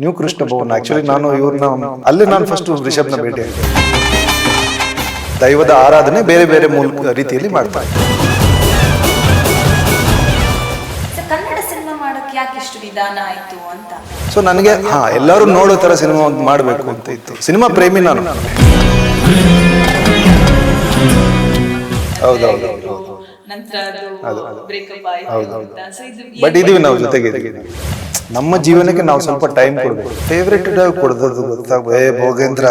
New Krishna Bhavan actually ನಾನು ಇವ್ರನ್ನ ಅಲ್ಲೇ ನಾನು ಫಸ್ಟ್ ರಿಷಬ್ನ ಭೇಟಿ ಆಗಿದೆ ದೈವದ ಆರಾಧನೆ ಬೇರೆ ಬೇರೆ ಮೂಲಕ ರೀತಿಯಲ್ಲಿ ಮಾಡ್ತಾ ಸೊ ಕನ್ನಡ ಸಿನಿಮಾ ಮಾಡೋಕೆ ಯಾಕೆ ಇಷ್ಟು ನಿಧಾನ ಆಯ್ತು ಅಂತ? ಸೊ ನನಗೆ ಹಾ ಎಲ್ಲರೂ ನೋಡೋ ತರ ಸಿನಿಮಾ ಮಾಡಬೇಕು ಅಂತ ಇತ್ತು. ಸಿನಿಮಾ ಪ್ರೇಮಿ ನಾನು. ಹೌದೌದು. ನಂತರ ಅದು ಬ್ರೇಕಪ್ ಆಯ್ತು. ಸೊ ಇದು ಬಟ್ ಇದೀವಿ ನಾವು ಜೊತೆಗೆ. ನಮ್ಮ ಜೀವನಕ್ಕೆ ನಾವು ಸ್ವಲ್ಪ ಟೈಮ್ ಕೊಡ್ಬೇಕು. ಫೇವ್ರೆಟ್ ಕುಡ್ದದ್ದು ಗೊತ್ತಾಗ ಏ ಭೋಗೇಂದ್ರ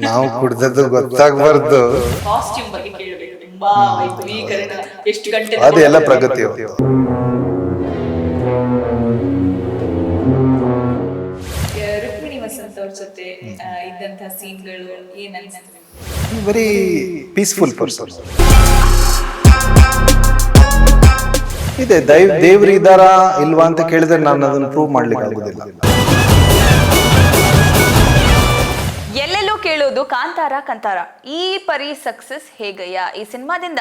ನಾವು ಕುಡ್ದದ್ದು ಗೊತ್ತಾಗ್ಬಾರ್ದು. ಕಾಸ್ಟ್ಯೂಮ್ ಬಗ್ಗೆ ಕೇಳಬೇಕು. ತುಂಬಾ ವೈಭವೀಕರಣ ಎಷ್ಟು ಗಂಟೆ ಅದು ಎಲ್ಲ ಪ್ರಗತಿ ಬರೀ ರುಕ್ಮಿಣಿ ವಸಂತ ಅವ್ರ ಜೊತೆ ಆ, ಇದ್ದಂತಹ ಸೀನ್ಗಳು ಏನ್ ಅನ್ಸುತ್ತೆ? ವೆರಿ ಪೀಸ್ಫುಲ್ ಪರ್ಸನ್ ಇದೆ ದೈವ ದೇವ್ರು ಇದಾರ ಇಲ್ವಾ ಅಂತ ಕೇಳಿದ್ರೆ ನಾನು ಅದನ್ನ ಪ್ರೂವ್ ಮಾಡ್ಲಿಕ್ಕೆ ಆಗುದಿಲ್ಲ. ಎಲ್ಲೆಲ್ಲೂ ಕೇಳೋದು ಕಾಂತಾರ ಕಾಂತಾರ. ಈ ಪರಿ ಸಕ್ಸಸ್ ಹೇಗಯ್ಯ? ಈ ಸಿನಿಮಾದಿಂದ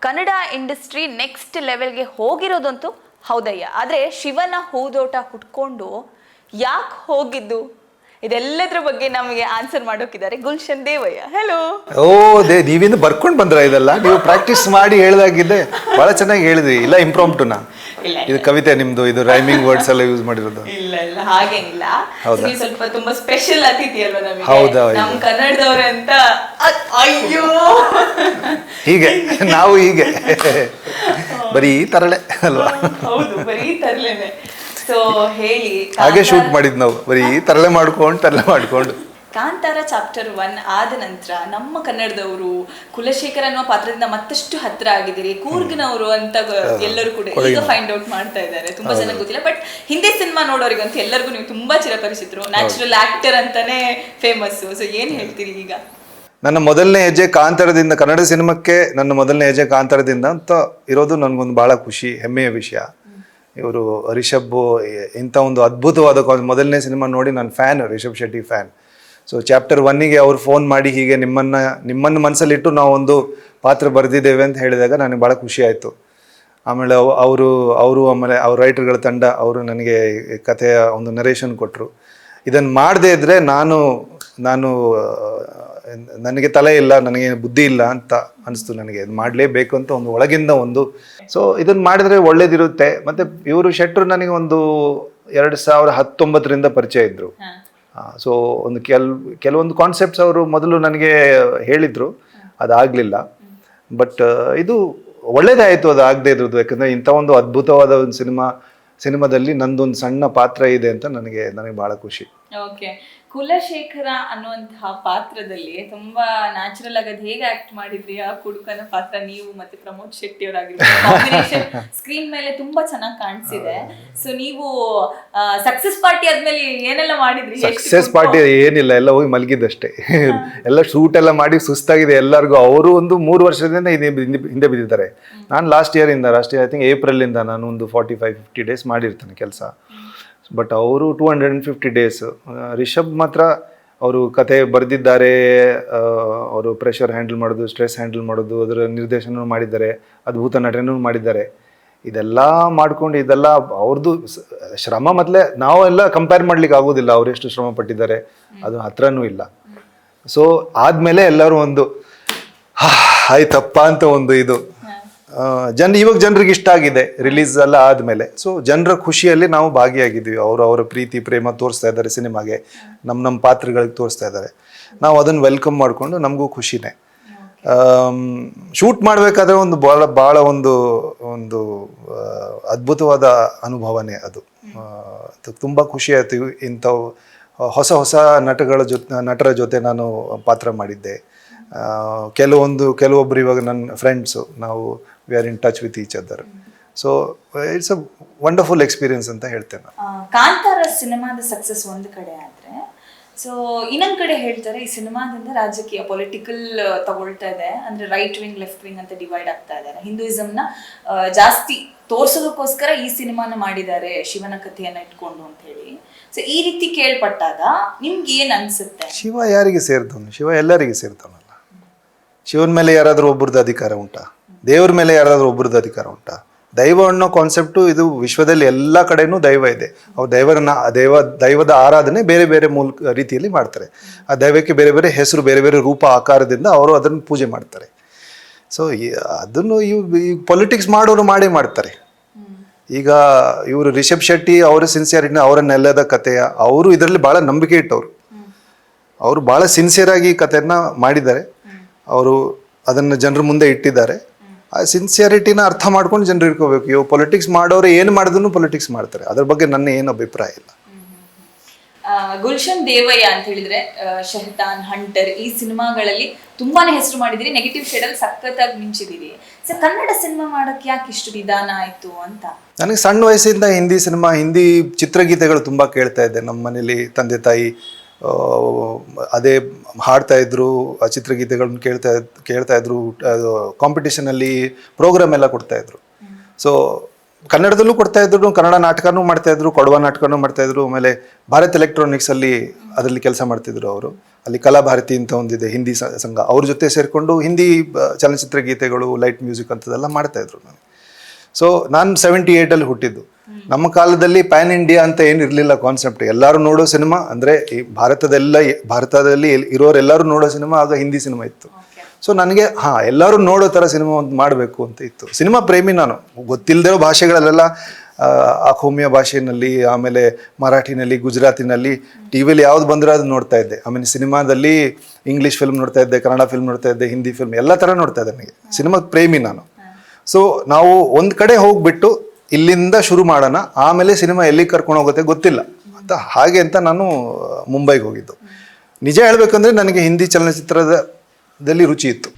ಕನ್ನಡ ಇಂಡಸ್ಟ್ರಿ ನೆಕ್ಸ್ಟ್ ಲೆವೆಲ್ಗೆ ಹೋಗಿರೋದಂತೂ ಹೌದಯ್ಯ. ಆದ್ರೆ ಶಿವನ ಹೂದೋಟ ಹುಟ್ಕೊಂಡು ಯಾಕೆ ಹೋಗಿದ್ದು? ಇದೆಲ್ಲದ್ರ ಬಗ್ಗೆ ನಮಗೆ ಆನ್ಸರ್ ಮಾಡೋಕಿದ್ದಾರೆ ಗುಲ್ಶನ್ ದೇವಯ್ಯ. ಹಲೋ ಓ ದೇ ನೀವಿಂದ ಬರ್ಕೊಂಡು ಬಂದ್ರ ಇದೆಲ್ಲ? ನೀವು ಪ್ರಾಕ್ಟೀಸ್ ಮಾಡಿ ಹೇಳ್ದಾಗಿದ್ದೆ. ಬಹಳ ಚೆನ್ನಾಗಿ ಹೇಳಿದ್ರಿ. ಇಲ್ಲ ಇಂಪ್ರಾಂಪ್ಟುನ ಇಲ್ಲ. ಇದು ಕವಿತೆ ನಿಮ್ದು ಇದು ರೈಮಿಂಗ್ ವರ್ಡ್ಸ್ ಎಲ್ಲ ಯೂಸ್ ಮಾಡಿರೋದು. ಇಲ್ಲ ಇಲ್ಲ ಹಾಗೇನಿಲ್ಲ? ನೀವು ಸ್ವಲ್ಪ ತುಂಬಾ ಸ್ಪೆಷಲ್ ಅತಿಥಿ ಅಲ್ವಾ ನಮಗೆ? ಹೌದಾ, ಹೌದು. ನಮ್ ಕನ್ನಡದವ್ರೆ ಅಂತ ಅಯ್ಯೋ. ಹೀಗೆ. ನಾವು ಹೀಗೆ. ಬರೀ ತರಳೆ ಅಲ್ವಾ? ಹೌದು ಬರೀ ಸೊ ಹೇಳಿ ಹಾಗೆ ಶೂಟ್ ಮಾಡಿದ್ ನಾವು. ಬರೀ ತರಲೆ ಮಾಡ್ಕೊಂಡು ತರಲೆ ಮಾಡ್ಕೊಂಡು. ಕಾಂತಾರ ಚಾಪ್ಟರ್ ಒನ್ ಆದ ನಂತರ ನಮ್ಮ ಕನ್ನಡದವರು ಕುಲಶೇಖರ್ ಅನ್ನೋ ಪಾತ್ರದಿಂದ ಮತ್ತಷ್ಟು ಹತ್ರ ಆಗಿದ್ದೀರಿ. ಕೂರ್ಗ್ನವರು ಅಂತ ಎಲ್ಲರೂ ಕೂಡ ಈಗ ಫೈಂಡ್ ಔಟ್ ಮಾಡ್ತಾ ಇದ್ದಾರೆ. ತುಂಬಾ ಜನ ಗೊತ್ತಿಲ್ಲ. ಬಟ್ ಹಿಂದಿ ಸಿನಿಮಾ ನೋಡೋರಿಗಂತೂ ಎಲ್ಲರಿಗೂ ನೀವು ತುಂಬಾ ಚಿರಪರಿಚಿತರು. ನ್ಯಾಚುರಲ್ ಆಕ್ಟರ್ ಅಂತಾನೆ ಫೇಮಸ್ ಸೊ ಏನ್ ಹೇಳ್ತೀರಿ ಈಗ? ನನ್ನ ಮೊದಲನೇ ಹೆಜ್ಜೆ ಕಾಂತಾರದಿಂದ ಕನ್ನಡ ಸಿನಿಮಾಕ್ಕೆ ನನ್ನ ಮೊದಲನೇ ಹೆಜ್ಜೆ ಕಾಂತಾರದಿಂದ ಅಂತ ಇರೋದು ನನಗೊಂದು ಬಹಳ ಖುಷಿ ಹೆಮ್ಮೆಯ ವಿಷಯ. ಇವರು ರಿಷಬ್ ಇಂಥ ಒಂದು ಅದ್ಭುತವಾದ ಮೊದಲನೇ ಸಿನಿಮಾ ನೋಡಿ ನಾನು fan Rishab Shetty fan so chapter ಒನ್ನಿಗೆ ಅವ್ರು ಫೋನ್ ಮಾಡಿ ಹೀಗೆ ನಿಮ್ಮನ್ನ, ನಿಮ್ಮನ್ನು ಮನಸ್ಸಲ್ಲಿಟ್ಟು ನಾವು ಒಂದು ಪಾತ್ರ ಬರೆದಿದ್ದೇವೆ ಅಂತ ಹೇಳಿದಾಗ ನನಗೆ ಭಾಳ ಖುಷಿ ಆಯಿತು. ಆಮೇಲೆ ಅವರು ಅವರು ಆಮೇಲೆ ಅವ್ರ ರೈಟರ್ಗಳ ತಂಡ, ಅವರು ನನಗೆ ಕಥೆಯ ಒಂದು ನರೇಷನ್ ಕೊಟ್ಟರು ಇದನ್ನು ಮಾಡದೇ ಇದ್ದರೆ ನಾನು ನಾನು ನನಗೆ ತಲೆ ಇಲ್ಲ ನನಗೆ ಬುದ್ಧಿ ಇಲ್ಲ ಅಂತ ಅನಿಸ್ತು ನನಗೆ. ಇದು ಮಾಡಲೇಬೇಕು ಅಂತ ಒಂದು ಒಳಗಿಂದ ಒಂದು. ಸೊ ಇದನ್ನು ಮಾಡಿದರೆ ಒಳ್ಳೇದಿರುತ್ತೆ. ಮತ್ತು ಇವರು ಶೆಟ್ಟರು ನನಗೆ ಒಂದು ಎರಡು ಸಾವಿರ ಹತ್ತೊಂಬತ್ತರಿಂದ ಪರಿಚಯ ಇದ್ದರು ಸೊ ಒಂದು ಕೆಲ್ ಕೆಲವೊಂದು ಕಾನ್ಸೆಪ್ಟ್ಸ್ ಅವರು ಮೊದಲು ನನಗೆ ಹೇಳಿದರು. ಅದಾಗಲಿಲ್ಲ. ಬಟ್ ಇದು ಒಳ್ಳೇದಾಯಿತು ಅದು ಆಗದೆ ಇದ್ರದ್ದು ಯಾಕಂದರೆ ಇಂಥ ಒಂದು ಅದ್ಭುತವಾದ ಒಂದು ಸಿನಿಮಾ ಸಿನಿಮಾದಲ್ಲಿ ನಂದೊಂದು ಸಣ್ಣ ಪಾತ್ರ ಇದೆ ಅಂತ ನನಗೆ ನನಗೆ ಭಾಳ ಖುಷಿ. ಓಕೆ ಕುಲಶೇಖರ ಅನ್ನುವಂತಹ ಪಾತ್ರದಲ್ಲಿ ತುಂಬಾ ನ್ಯಾಚುರಲ್ ಆಗಿ ಅದು ಹೇಗೆ ಆಕ್ಟ್ ಮಾಡಿದ್ರಿ? ಆ ಕುಡುಕನ ಪಾತ್ರ ನೀವು ಮತ್ತೆ ಪ್ರಮೋದ್ ಶೆಟ್ಟಿ ಅವರಾಗಿರ್ಬೋದು ಸ್ಕ್ರೀನ್ ಮೇಲೆ ತುಂಬಾ ಚೆನ್ನಾಗಿ ಕಾಣಿಸಿದೆ. ಸೊ ನೀವು ಸಕ್ಸಸ್ ಪಾರ್ಟಿ ಆದ್ಮೇಲೆ ಏನೆಲ್ಲ ಮಾಡಿದ್ರಿ? ಸಕ್ಸಸ್ ಪಾರ್ಟಿ ಏನಿಲ್ಲ ಎಲ್ಲ ಹೋಗಿ ಮಲಗಿದ್ದಷ್ಟೇ. ಎಲ್ಲ ಶೂಟ್ ಎಲ್ಲ ಮಾಡಿ ಸುಸ್ತಾಗಿದೆ ಎಲ್ಲರಿಗೂ. ಅವರು ಒಂದು ಮೂರು ವರ್ಷದಿಂದ ಹಿಂದೆ ಬಿದ್ದಿದ್ದಾರೆ. ನಾನು last ಇಯರಿಂದ last year I think April ಇಂದ ನಾನು ಒಂದು ಫಾರ್ಟಿ ಫೈವ್ ಫಿಫ್ಟಿ ಡೇಸ್ ಮಾಡಿರ್ತೇನೆ ಕೆಲಸ. ಬಟ್ ಅವರು two hundred and fifty days Rishab ಮಾತ್ರ ಅವರು ಕತೆ ಬರೆದಿದ್ದಾರೆ ಅವರು ಪ್ರೆಷರ್ ಹ್ಯಾಂಡಲ್ ಮಾಡೋದು ಸ್ಟ್ರೆಸ್ ಹ್ಯಾಂಡಲ್ ಮಾಡೋದು ಅದರ ನಿರ್ದೇಶನ ಮಾಡಿದ್ದಾರೆ ಅದ್ಭುತ ನಟನೂ ಮಾಡಿದ್ದಾರೆ. ಇದೆಲ್ಲ ಮಾಡ್ಕೊಂಡು ಇದೆಲ್ಲ ಅವ್ರದ್ದು ಶ್ರಮ ಮೊದಲೇ ನಾವೆಲ್ಲ ಕಂಪೇರ್ ಮಾಡ್ಲಿಕ್ಕೆ ಆಗೋದಿಲ್ಲ ಅವರೆಷ್ಟು ಶ್ರಮ ಪಟ್ಟಿದ್ದಾರೆ. ಅದು ಹತ್ರನೂ ಇಲ್ಲ. ಸೊ ಆದಮೇಲೆ ಎಲ್ಲರೂ ಒಂದು "ಹಾ, ಆಯ್ತಪ್ಪ ಅಂತ ಒಂದು ಇದು. ಜನ, ಇವಾಗ ಜನರಿಗೆ ಇಷ್ಟ ಆಗಿದೆ ರಿಲೀಸ್ ಎಲ್ಲ ಆದಮೇಲೆ. ಸೊ ಜನರ ಖುಷಿಯಲ್ಲಿ ನಾವು ಭಾಗಿಯಾಗಿದ್ವಿ. ಅವರು ಅವರ ಪ್ರೀತಿ, ಪ್ರೇಮ ತೋರಿಸ್ತಾ ಇದ್ದಾರೆ ಸಿನಿಮಾಗೆ. ನಮ್ಮ ನಮ್ಮ ಪಾತ್ರಗಳಿಗೆ ತೋರಿಸ್ತಾ ಇದ್ದಾರೆ. ನಾವು ಅದನ್ನು ವೆಲ್ಕಮ್ ಮಾಡಿಕೊಂಡು ನಮಗೂ ಖುಷಿನೇ. ಶೂಟ್ ಮಾಡಬೇಕಾದ್ರೆ ಒಂದು ಭಾಳ ಭಾಳ ಒಂದು ಒಂದು ಅದ್ಭುತವಾದ ಅನುಭವನೇ ಅದು. ತುಂಬ ಖುಷಿ ಆಯಿತು ಇಂಥವು ಹೊಸ ಹೊಸ ನಟಗಳ ಜೊತೆ ನಟರ ಜೊತೆ ನಾನು ಪಾತ್ರ ಮಾಡಿದ್ದೆ. ಕೆಲವೊಂದು ಕೆಲವೊಬ್ಬರು ಇವಾಗ ನನ್ನ ಫ್ರೆಂಡ್ಸು ನಾವು we are in touch with each other so it's a wonderful experience ಅಂತ ಹೇಳ್ತೇನೆ ನಾನು. ಆ, ಕಾಂತಾರ ಸಿನಿಮಾದ ಸಕ್ಸಸ್ ಒಂದು ಕಡೆ ಆದ್ರೆ ಸೊ ಇನ್ನೊಂದ್ ಕಡೆ ಹೇಳ್ತಾರೆ ಈ ಸಿನಿಮಾದಿಂದ ರಾಜಕೀಯ ಪೊಲಿಟಿಕಲ್ ತಗೊಳ್ತಾ ಇದೆ. ಅಂದ್ರೆ ರೈಟ್ ವಿಂಗ್ ಲೆಫ್ಟ್ ವಿಂಗ್ ಅಂತ ಡಿವೈಡ್ ಆಗ್ತಾ ಇದ್ದಾರೆ ಹಿಂದೂಯಿಸಂನ ಜಾಸ್ತಿ ತೋರ್ಸೋದಕ್ಕೋಸ್ಕರ ಈ ಸಿನಿಮಾನ ಮಾಡಿದ್ದಾರೆ ಶಿವನ ಕಥೆಯನ್ನ ಇಟ್ಕೊಂಡು ಅಂತ ಹೇಳಿ. ಸೊ ಈ ರೀತಿ ಕೇಳ್ಪಟ್ಟಾಗ ನಿಮ್ಗೆ ಏನ್ ಅನ್ಸುತ್ತೆ? ಶಿವ ಯಾರಿಗೆ ಸೇರಿದವನು? ಶಿವ ಎಲ್ಲರಿಗೆ ಸೇರಿದವನಲ್ಲ. ಶಿವನ ಮೇಲೆ ಯಾರಾದರೂ ಒಬ್ರದ್ದು ಅಧಿಕಾರ ಉಂಟಾ? ದೇವ್ರ ಮೇಲೆ ಯಾರಾದರೂ ಒಬ್ರದ್ದು ಅಧಿಕಾರ ಉಂಟಾ? ದೈವ ಅನ್ನೋ ಕಾನ್ಸೆಪ್ಟು ಇದು ವಿಶ್ವದಲ್ಲಿ ಎಲ್ಲ ಕಡೆನೂ ದೈವ ಇದೆ. ಅವ್ರು ದೈವರನ್ನ, ದೈವ, ದೈವದ ಆರಾಧನೆ ಬೇರೆ ಬೇರೆ ಮೂಲಕ ರೀತಿಯಲ್ಲಿ ಮಾಡ್ತಾರೆ. ಆ ದೈವಕ್ಕೆ ಬೇರೆ ಬೇರೆ ಹೆಸರು, ಬೇರೆ ಬೇರೆ ರೂಪ, ಆಕಾರದಿಂದ ಅವರು ಅದನ್ನು ಪೂಜೆ ಮಾಡ್ತಾರೆ. ಸೊ ಅದನ್ನು ಈ ಪೊಲಿಟಿಕ್ಸ್ ಮಾಡೋರು ಮಾಡಿ ಮಾಡ್ತಾರೆ. ಈಗ ಇವರು ರಿಷಬ್ ಶೆಟ್ಟಿ ಅವರ ಸಿನ್ಸಿಯರಿಟಿನ ಅವರ ನೆಲದ ಕಥೆಯ, ಅವರು ಇದರಲ್ಲಿ ಭಾಳ ನಂಬಿಕೆ ಇಟ್ಟವರು. ಅವರು ಭಾಳ ಸಿನ್ಸಿಯರ್ ಆಗಿ ಕಥೆಯನ್ನ ಮಾಡಿದ್ದಾರೆ. ಅವರು ಅದನ್ನು ಜನರ ಮುಂದೆ ಇಟ್ಟಿದ್ದಾರೆ. ಆ ಸಿನ್ಸಿಯರಿಟಿನ ಅರ್ಥ ಮಾಡ್ಕೊಂಡು ಜನರು ಇಟ್ಕೋಬೇಕು ಇವು ಪೊಲಿಟಿಕ್ಸ್ ಮಾಡೋರು ಏನು ಮಾಡಿದ್ರು ಪೊಲಿಟಿಕ್ಸ್ ಮಾಡ್ತಾರೆ. ಅದ್ರ ಬಗ್ಗೆ ನನ್ನ ಏನು ಅಭಿಪ್ರಾಯ ಇಲ್ಲ. ಗುಲ್ಶನ್ ದೇವಯ್ಯ ಅಂತ ಹೇಳಿದ್ರೆ ಶೆಹತಾನ್ ಹಂಟರ್ ಈ ಸಿನಿಮಾಗಳಲ್ಲಿ ತುಂಬಾನೇ ಹೆಸರು ಮಾಡಿದಿರಿ ನೆಗೆಟಿವ್ ಶೇಡಲ್ಲಿ ಸಖತ್ತಾಗಿ ಮಿಂಚಿದಿರಿ ಸೊ ಕನ್ನಡ ಸಿನಿಮಾ ಮಾಡೋಕೆ ಯಾಕೆ ಇಷ್ಟು ನಿಧಾನ ಆಯ್ತು ಅಂತ? ನನಗೆ ಸಣ್ಣ ವಯಸ್ಸಿಂದ ಹಿಂದಿ ಸಿನಿಮಾ ಹಿಂದಿ ಚಿತ್ರಗೀತೆಗಳು ತುಂಬಾ ಕೇಳ್ತಾ ಇದ್ದೆ. ನಮ್ಮ ಮನೇಲಿ ತಂದೆ ತಾಯಿ ಅದೇ ಹಾಡ್ತಾ ಇದ್ರು ಆ ಚಿತ್ರಗೀತೆಗಳನ್ನ ಕೇಳ್ತಾ ಕೇಳ್ತಾ ಇದ್ರು ಕಾಂಪಿಟೇಷನಲ್ಲಿ ಪ್ರೋಗ್ರಾಮ್ ಎಲ್ಲ ಕೊಡ್ತಾ ಇದ್ರು. ಸೊ ಕನ್ನಡದಲ್ಲೂ ಕೊಡ್ತಾ ಇದ್ರು ಕನ್ನಡ ನಾಟಕನೂ ಮಾಡ್ತಾ ಇದ್ರು ಕೊಡವ ನಾಟಕನೂ ಮಾಡ್ತಾ ಇದ್ರು ಆಮೇಲೆ ಭಾರತ್ ಎಲೆಕ್ಟ್ರಾನಿಕ್ಸ್ ಅಲ್ಲಿ ಅದರಲ್ಲಿ ಕೆಲಸ ಮಾಡ್ತಿದ್ರು ಅವರು. ಅಲ್ಲಿ ಕಲಾಭಾರತಿ ಅಂತ ಒಂದಿದೆ ಹಿಂದಿ ಸಂಘ. ಅವ್ರ ಜೊತೆ ಸೇರಿಕೊಂಡು ಹಿಂದಿ ಚಲನಚಿತ್ರ ಗೀತೆಗಳು ಲೈಟ್ ಮ್ಯೂಸಿಕ್ ಅಂತದೆಲ್ಲ ಮಾಡ್ತಾ ಇದ್ರು. ನಾನು ಸೊ ನಾನು ಸೆವೆಂಟಿ ಏಯ್ಟಲ್ಲಿ ಹುಟ್ಟಿದ್ದು. ನಮ್ಮ ಕಾಲದಲ್ಲಿ ಪ್ಯಾನ್ ಇಂಡಿಯಾ ಅಂತ ಏನು ಇರಲಿಲ್ಲ ಕಾನ್ಸೆಪ್ಟ್ ಎಲ್ಲರೂ ನೋಡೋ ಸಿನಿಮಾ ಅಂದರೆ ಈ ಭಾರತದೆಲ್ಲ ಭಾರತದಲ್ಲಿ ಇರೋರೆಲ್ಲರೂ ನೋಡೋ ಸಿನಿಮಾ ಆಗ ಹಿಂದಿ ಸಿನಿಮಾ ಇತ್ತು. ಸೊ ನನಗೆ ಹಾಂ ಎಲ್ಲರೂ ನೋಡೋ ಥರ ಸಿನಿಮಾ ಒಂದು ಮಾಡಬೇಕು ಅಂತ ಇತ್ತು. ಸಿನಿಮಾ ಪ್ರೇಮಿ ನಾನು. ಗೊತ್ತಿಲ್ಲದಿರೋ ಭಾಷೆಗಳಲ್ಲೆಲ್ಲ ಆ, ಅಖೋಮಿಯ ಭಾಷೆಯಲ್ಲಿ ಆಮೇಲೆ ಮರಾಠಿನಲ್ಲಿ ಗುಜರಾತಿನಲ್ಲಿ ಟಿ ವಿಲಿ ಯಾವ್ದು ಬಂದರೂ ಅದು ನೋಡ್ತಾ ಇದ್ದೆ. ಆಮೇಲೆ ಸಿನಿಮಾದಲ್ಲಿ ಇಂಗ್ಲೀಷ್ ಫಿಲ್ಮ್ ನೋಡ್ತಾ ಇದ್ದೆ ಕನ್ನಡ ಫಿಲ್ಮ್ ನೋಡ್ತಾ ಇದ್ದೆ ಹಿಂದಿ ಫಿಲ್ಮ್ ಎಲ್ಲ ಥರ ನೋಡ್ತಾ ಇದ್ದೆ ನನಗೆ. ಸಿನಿಮಾ ಪ್ರೇಮಿ ನಾನು. ಸೊ ನಾವು ಒಂದು ಕಡೆ ಹೋಗ್ಬಿಟ್ಟು ಇಲ್ಲಿಂದ ಶುರು ಮಾಡೋಣ, ಆಮೇಲೆ ಸಿನಿಮಾ ಎಲ್ಲಿಗೆ ಕರ್ಕೊಂಡು ಹೋಗುತ್ತೆ ಗೊತ್ತಿಲ್ಲ. ಅಂತ ಹಾಗೆ ಅಂತ ನಾನು, ಮುಂಬೈಗೆ ಹೋಗಿದ್ದು. ನಿಜ ಹೇಳಬೇಕಂದ್ರೆ ನನಗೆ ಹಿಂದಿ ಚಲನಚಿತ್ರದಲ್ಲಿ ರುಚಿ ಇತ್ತು.